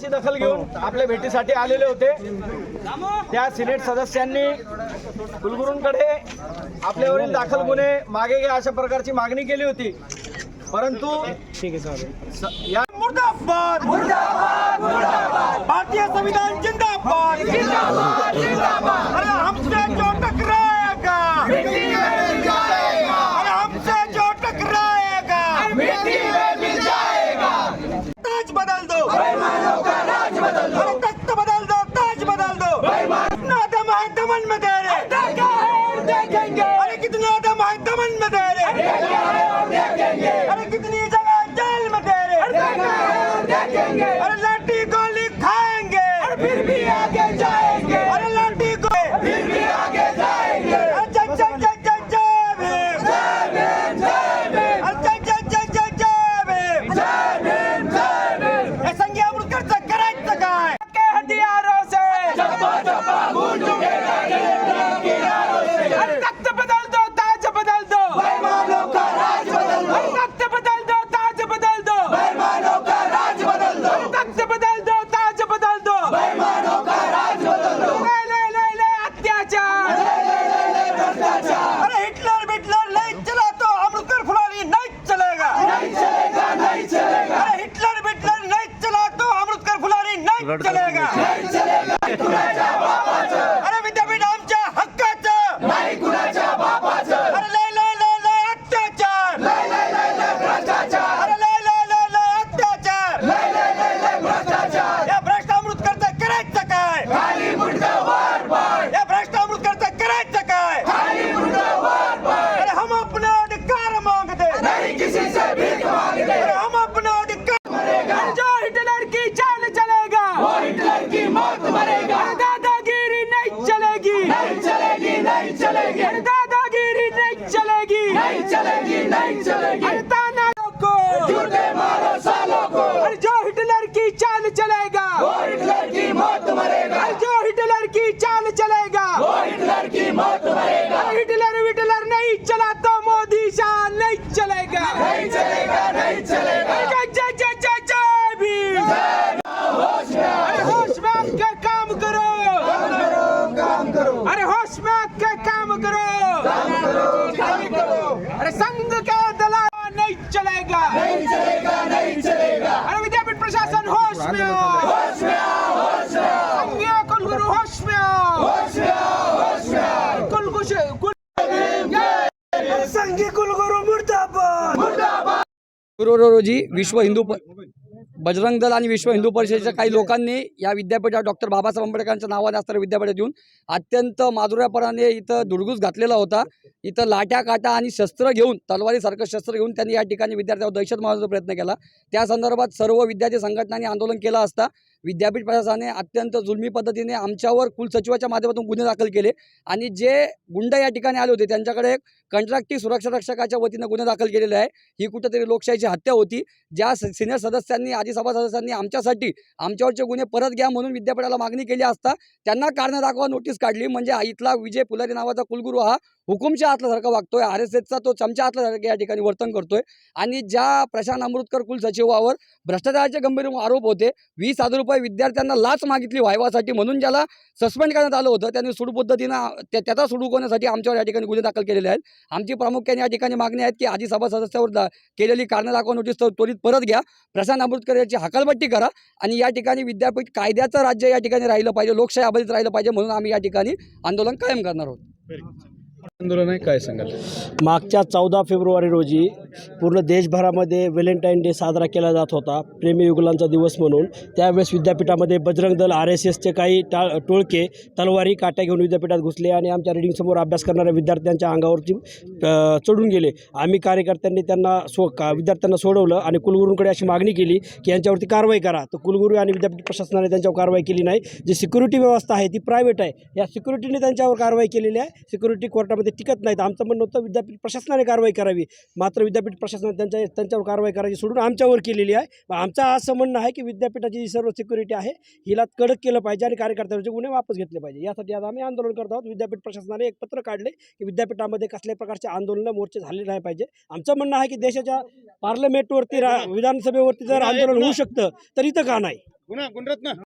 ची दखल घेऊन आपल्या भेटीसाठी आलेले होते. त्या सिनेट सदस्यांनी कुलगुरूंकडे आपल्यावरील दाखल गुन्हे मागे घ्या अशा प्रकारची मागणी केली होती. परंतु ठीक या मुर्दाबाद. भारतीय संविधान जिंदाबाद. Yeah. ಮಾತಾಡ್ತಾರೆ ताना को। झूठे मारो सालों को। अरे जो हिटलर की चाल चलेगा। वो हिटलर की मौत मरेगा। अरे जो हिटलर की चाल चलेगा। वो हिटलर की मौत मरेगा। हिटलर विटलर नहीं चला गुरु रोजी विश्व हिंदू बजरंग दल आणि विश्व हिंदू परिषदेच्या काही लोकांनी या विद्यापीठात डॉक्टर बाबासाहेब आंबेडकरांच्या नावाने असणाऱ्या विद्यापीठात येऊन अत्यंत माधुर्यापणाने इथं धुडगूस घातलेला होता. इथं लाट्या काटा आणि शस्त्र घेऊन तलवारीसारखं शस्त्र घेऊन त्यांनी या ठिकाणी विद्यार्थ्यांवर दहशत मारण्याचा प्रयत्न केला. त्या संदर्भात सर्व विद्यार्थी संघटनांनी आंदोलन केलं असता. विद्यापीठ प्रशासनाने अत्यंत जुलमी पद्धतीने आमच्यावर कुलसचिवाच्या माध्यमातून गुन्हे दाखल केले आणि जे गुंड या ठिकाणी आले होते त्यांच्याकडे एक कंत्राटी सुरक्षा रक्षकाच्या वतीनं गुन्हे दाखल केलेले आहे. ही कुठंतरी लोकशाहीची हत्या होती. ज्या सिनियर सदस्यांनी आधी सभा सदस्यांनी आमच्यासाठी आमच्यावरचे गुन्हे परत घ्या म्हणून विद्यापीठाला मागणी केली असता त्यांना कारणं दाखवा नोटीस काढली. म्हणजे इथला विजय पुलारी नावाचा कुलगुरू हा हुकुमच्या आतल्यासारखा वागतोय. आर एस एसचा तो चमच्या आतल्यासारखा या ठिकाणी वर्तन करतोय. आणि ज्या प्रशांत अमृतकर कुलसचिवावर भ्रष्टाचाराचे गंभीर आरोप होते वीस हजार रुपये विद्यार्थ्यांना लाच मागितली व्हायवासाठी म्हणून ज्याला सस्पेंड करण्यात आलं होतं त्यांनी सुडपद्धतीनं त्या- त्याचा सुडुकवण्यासाठी आमच्यावर या ठिकाणी गुन्हे दाखल केलेले आहेत. आमची प्रामुख्याने या ठिकाणी मागणी आहेत की आधी सभा सदस्यावर केलेली कारणं दाखवा नोटीस त्वरित परत घ्या. प्रशांत आंबेडकर याची हकालपट्टी करा आणि या ठिकाणी विद्यापीठ कायद्याचं राज्य या ठिकाणी राहिलं पाहिजे लोकशाही अबाधित राहिलं पाहिजे म्हणून आम्ही या ठिकाणी आंदोलन कायम करणार आहोत. आंदोलन आहे काय सांगाल? मागच्या चौदा फेब्रुवारी रोजी पूर्ण देशभरामध्ये व्हॅलेंटाईन डे साजरा केला जात होता प्रेमयुगलांचा दिवस म्हणून. त्यावेळेस विद्यापीठामध्ये बजरंग दल आर एस एसचे काही टा टोळके तलवारी काट्या घेऊन विद्यापीठात घुसले आणि आमच्या रिडिंगसमोर अभ्यास करणाऱ्या विद्यार्थ्यांच्या अंगावरती चढून गेले. आम्ही कार्यकर्त्यांनी त्यांना सो का विद्यार्थ्यांना सोडवलं आणि कुलगुरूंकडे अशी मागणी केली की यांच्यावरती कारवाई करा. तर कुलगुरू आणि विद्यापीठ प्रशासनाने त्यांच्यावर कारवाई केली नाही. जी सिक्युरिटी व्यवस्था आहे ती प्रायव्हेट आहे. या सिक्युरिटीने त्यांच्यावर कारवाई केलेली आहे. सिक्युरिटी कोर्टामध्ये टिकत नाहीत. आमचं म्हणणं होतं विद्यापीठ प्रशासनाने कारवाई करावी. मात्र विद्यापीठ प्रशासनाने त्यांच्या त्यांच्यावर कारवाई करायची सोडून आमच्यावर केलेली आहे. आमचं असं म्हणणं आहे की विद्यापीठाची जी सर्व सिक्युरिटी आहे हिला कडक केलं पाहिजे आणि कार्यकर्त्यांचे गुन्हे वापस घेतले पाहिजे. यासाठी आज आम्ही आंदोलन करत आहोत. विद्यापीठ प्रशासनाने एक पत्र काढले की विद्यापीठामध्ये कसल्याही प्रकारचे आंदोलन मोर्चे झाले नाही पाहिजे. आमचं म्हणणं आहे की देशाच्या पार्लमेंटवरती रा विधानसभेवरती जर आंदोलन होऊ शकतं तर इथं का नाही? गुणरत्न